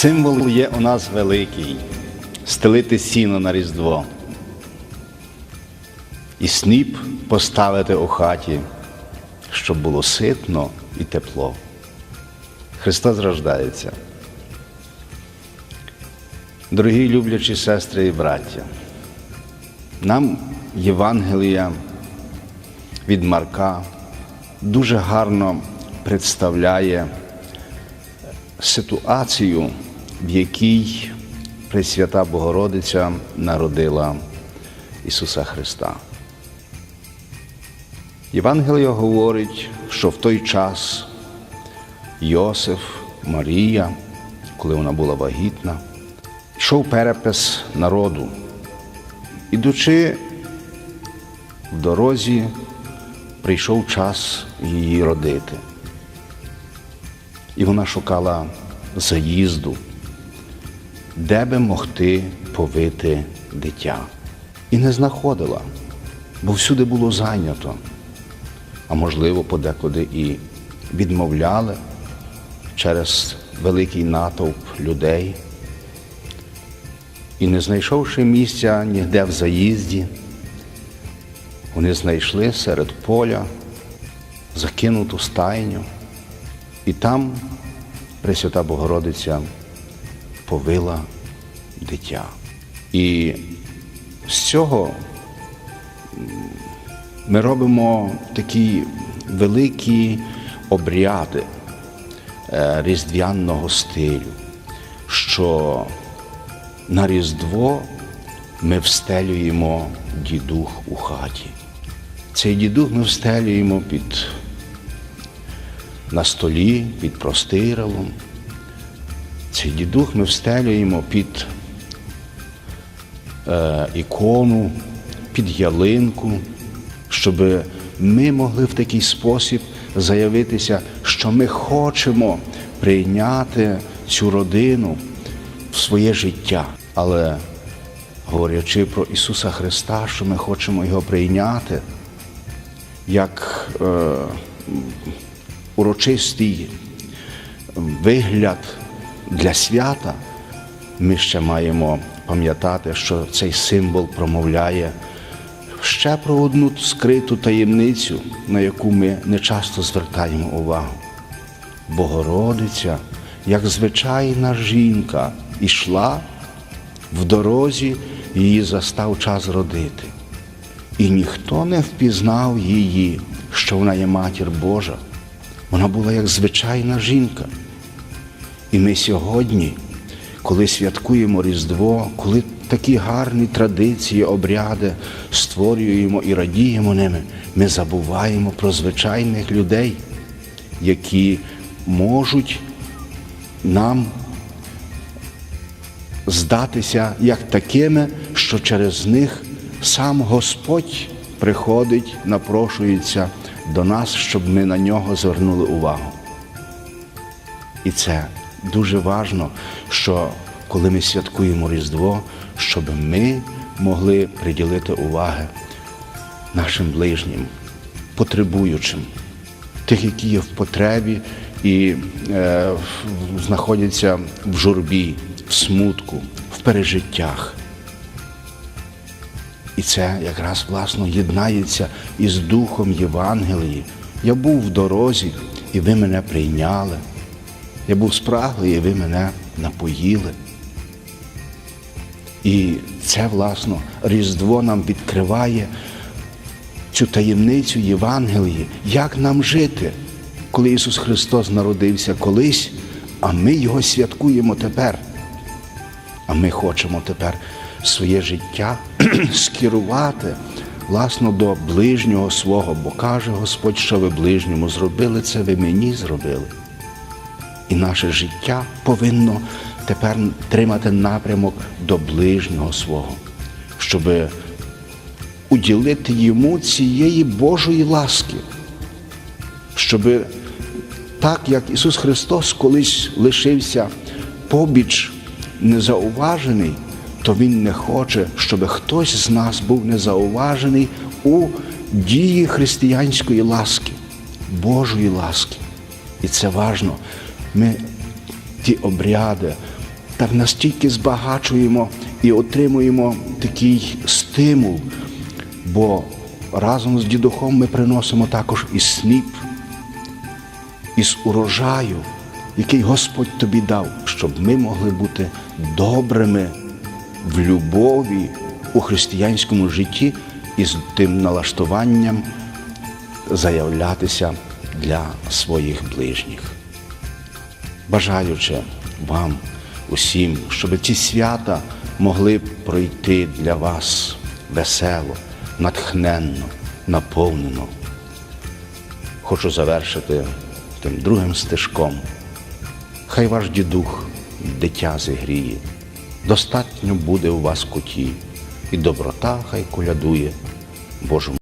Символ є у нас великий стелити сіно на Різдво. І сніп поставити у хаті, щоб було ситно і тепло. Христос рождається. Дорогі люблячі сестри і браття, нам Євангелія від Марка дуже гарно представляє ситуацію, в якій Пресвята Богородиця народила Ісуса Христа. Євангеліє говорить, що в той час Йосиф, Марія, коли вона була вагітна, йшов перепис народу. Ідучи в дорозі, прийшов час її родити. І вона шукала заїзду, де би могти повити дитя. І не знаходила, бо всюди було зайнято, а можливо, подекуди і відмовляли через великий натовп людей. І не знайшовши місця ніде в заїзді, вони знайшли серед поля закинуту стайню, і там Пресвята Богородиця повила дитя. І з цього ми робимо такі великі обряди е, різдвяного стилю, що на Різдво ми встелюємо дідух у хаті. Цей дідух ми встелюємо під на столі, під простиралом. Цей дідух ми встелюємо під е, ікону, під ялинку, щоб ми могли в такий спосіб заявитися, що ми хочемо прийняти цю родину в своє життя. Але говорячи про Ісуса Христа, що ми хочемо Його прийняти як е, урочистий вигляд для свята, ми ще маємо пам'ятати, що цей символ промовляє ще про одну скриту таємницю, на яку ми не часто звертаємо увагу. Богородиця, як звичайна жінка, ішла в дорозі, її застав час родити. І ніхто не впізнав її, що вона є матір Божа. Вона була як звичайна жінка. І ми сьогодні, коли святкуємо Різдво, коли такі гарні традиції, обряди створюємо і радіємо ними, ми забуваємо про звичайних людей, які можуть нам здатися як такими, що через них сам Господь приходить, напрошується до нас, щоб ми на нього звернули увагу. І це дуже важно, що коли ми святкуємо Різдво, щоб ми могли приділити уваги нашим ближнім, потребуючим, тих, які є в потребі і е, знаходяться в журбі, в смутку, в пережиттях. І це якраз власно єднається із Духом Євангелії. Я був в дорозі, і ви мене прийняли. Я був спраглий, і ви мене напоїли. І це, власно, Різдво нам відкриває цю таємницю Євангелії, як нам жити, коли Ісус Христос народився колись, а ми Його святкуємо тепер. А ми хочемо тепер своє життя скерувати власно до ближнього свого, бо каже Господь, що ви ближньому зробили, це ви мені зробили. І наше життя повинно тепер тримати напрямок до ближнього свого, щоб уділити йому цієї Божої ласки, щоб так як Ісус Христос колись лишився побіч незауважений, то Він не хоче, щоб хтось з нас був незауважений у дії християнської ласки, Божої ласки. І це важно. Ми ті обряди, так настільки збагачуємо і отримуємо такий стимул, бо разом з дідухом ми приносимо також і сніп, із урожаю, який Господь тобі дав, щоб ми могли бути добрими в любові у християнському житті і з тим налаштуванням заявлятися для своїх ближніх. Бажаючи вам усім, щоб ці свята могли пройти для вас весело, натхненно, наповнено. Хочу завершити тим другим стежком. Хай ваш дідух дитя зігріє, достатньо буде у вас куті, і доброта хай колядує Божому